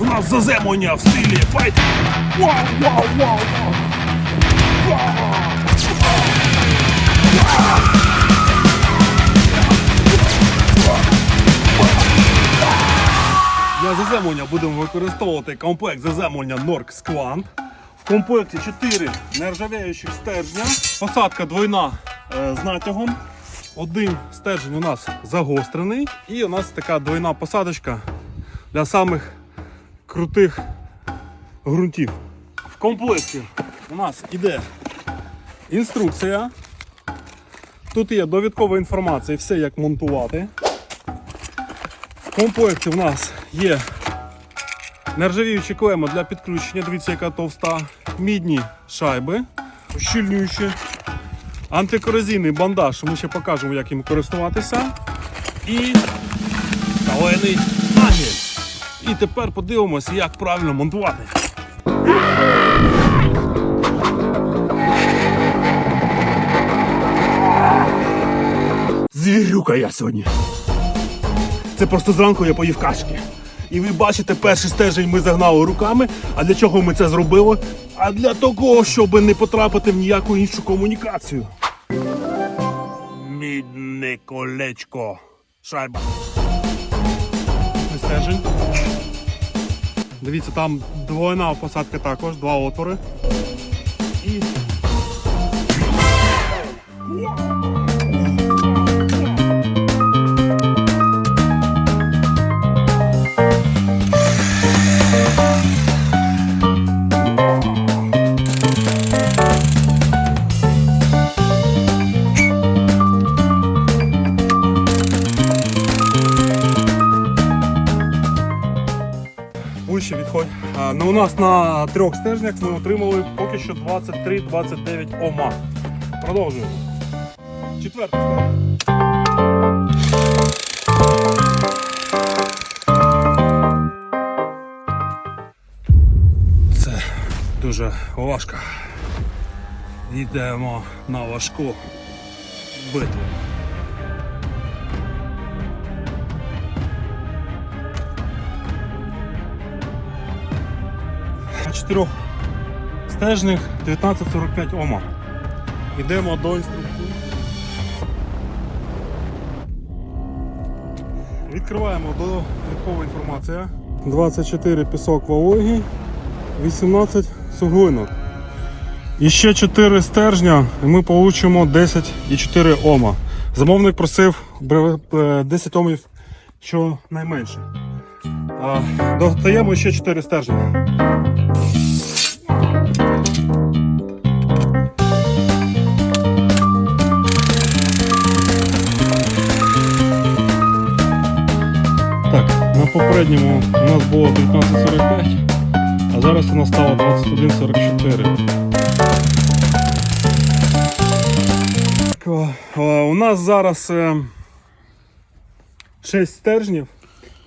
У нас заземлення в стилі файт. Для заземлення будемо використовувати комплект заземлення Norx Quant. В комплекті 4 нержавіючих стержня. Посадка двойна е, з натягом. Один стержень у нас загострений. І у нас така двойна посадочка для самих крутих ґрунтів. В комплекті у нас іде інструкція. Тут є довідкова інформація, все як монтувати. В комплекті в нас є нержавіючі клема для підключення, дивіться, яка товста, мідні шайби, ущільнюючі, антикорозійний бандаж, ми ще покажемо, як їм користуватися. І калений нагель. І тепер подивимося, як правильно монтувати. Звірюка я сьогодні. Це просто зранку я поїв кашки. І ви бачите, перший стержень ми загнали руками. А для чого ми це зробили? А для того, щоб не потрапити в ніяку іншу комунікацію. Мідне колечко. Шайба. Стежень. Дивіться, там двойна посадка також, два отвори. І ну, у нас на трьох стержнях ми отримали поки що 23-29 ома. Продовжуємо. Четвертий стержень. Це дуже важко. Йдемо на важку битву. На чотирьох стежних 1945 Ома. Йдемо до інструкції. Відкриваємо додаткова інформація. 24 пісок вологий, 18 суглинок. І ще 4 стержня, і ми получимо 10,4 Ома. Замовник просив е, 10 омів щонайменше. А, Додаємо ще 4 стержня. Так, на попередньому у нас було 1945, а зараз у нас стало 2144. Так, о, о, У нас зараз 6 стержнів,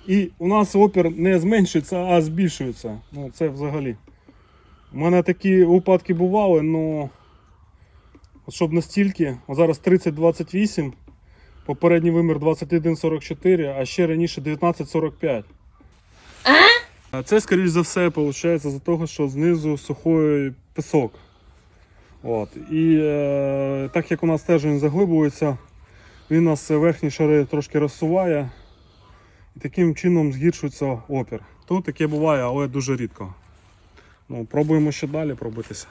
і у нас опір не зменшується, а збільшується. Ну, це взагалі. У мене такі випадки бували, але щоб настільки, от зараз 30-28. Попередній вимір 21.44, а ще раніше 19.45. А Це, скоріш за все, виходить за того, що знизу сухий пісок. От. І е, так як у нас заглиблюється, він у нас верхні шари трошки розсуває. І таким чином згіршується опір. Тут таке буває, але дуже рідко. Ну, Пробуємо ще далі пробитися.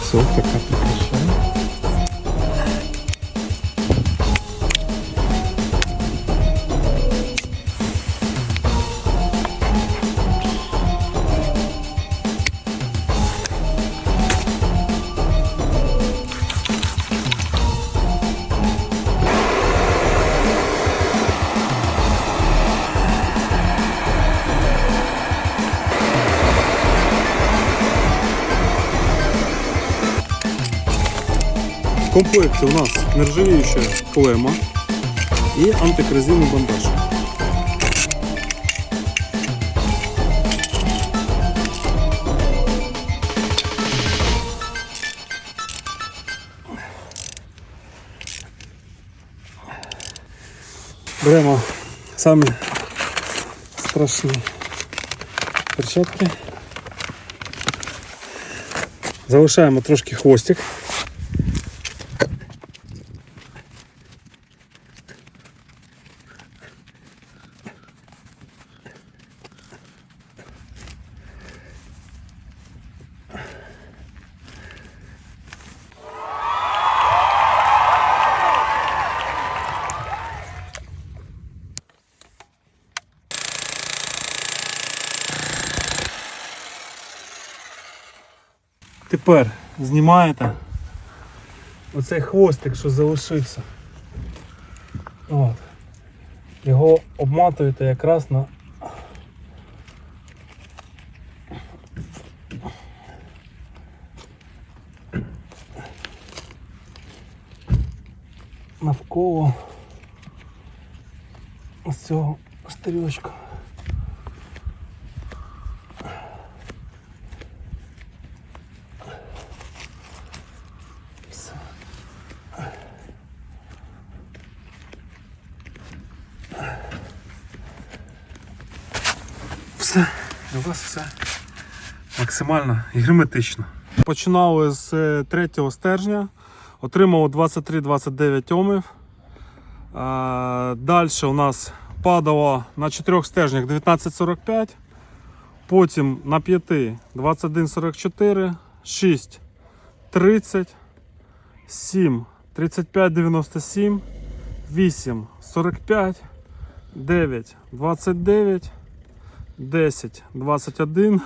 Все, така В комплекті у нас нержавіюча клема і антикорозійний бандаж. Беремо самі страшні перчатки. Залишаємо трошки хвостик. Тепер знімаєте оцей хвостик, що залишився. От. Його обматуєте якраз на. Навколо ось цього штирьочка. Все, у вас все максимально і герметично. Починали з е, третього стержня, отримали 23-29 омів. Далі у нас падало на чотирьох стержнях 19,45, потім на п'яти 21,44, 6, 30, 7, 35,97, 8, 45, 9, 29, 10, 21,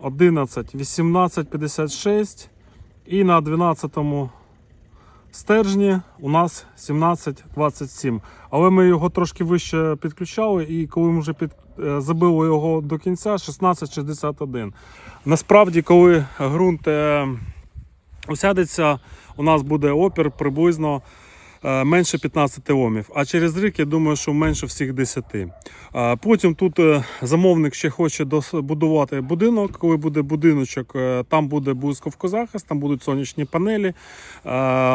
11, 18, 56 і на 12 стержні у нас 17-27. Але ми його трошки вище підключали, і коли ми вже під, е, забили його до кінця, 16-61. Насправді, коли ґрунт е, осядеться, у нас буде опір приблизно е, менше 15 омів. А через рік я думаю, що менше всіх 10. Е, Потім тут е, замовник ще хоче будувати будинок. Коли буде будиночок, е, там буде блискавкозахист, там будуть сонячні панелі. е,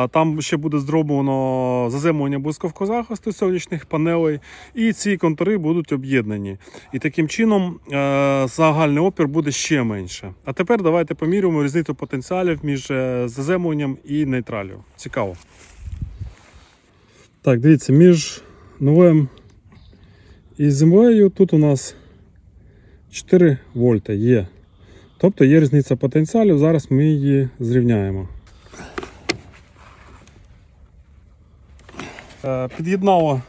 Там ще буде зроблено заземлення блискавкозахисту сонячних панелей. І ці контури будуть об'єднані. І таким чином е, загальний опір буде ще менше. А тепер давайте поміряємо різницю потенціалів між е, заземленням і нейтралю. Цікаво. Так, дивіться, між новим і землею тут у нас 4 вольта є. Тобто є різниця потенціалів, зараз ми її зрівняємо. Е, Під'єднало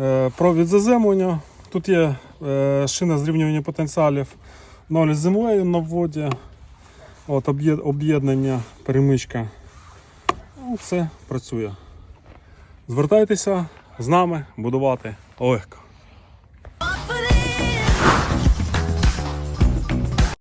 е, провід заземлення. Тут є е, шина зрівнювання потенціалів 0 з землею на вводі. От об'єднання, перемичка. Ну, Все працює. Звертайтеся з нами будувати легко.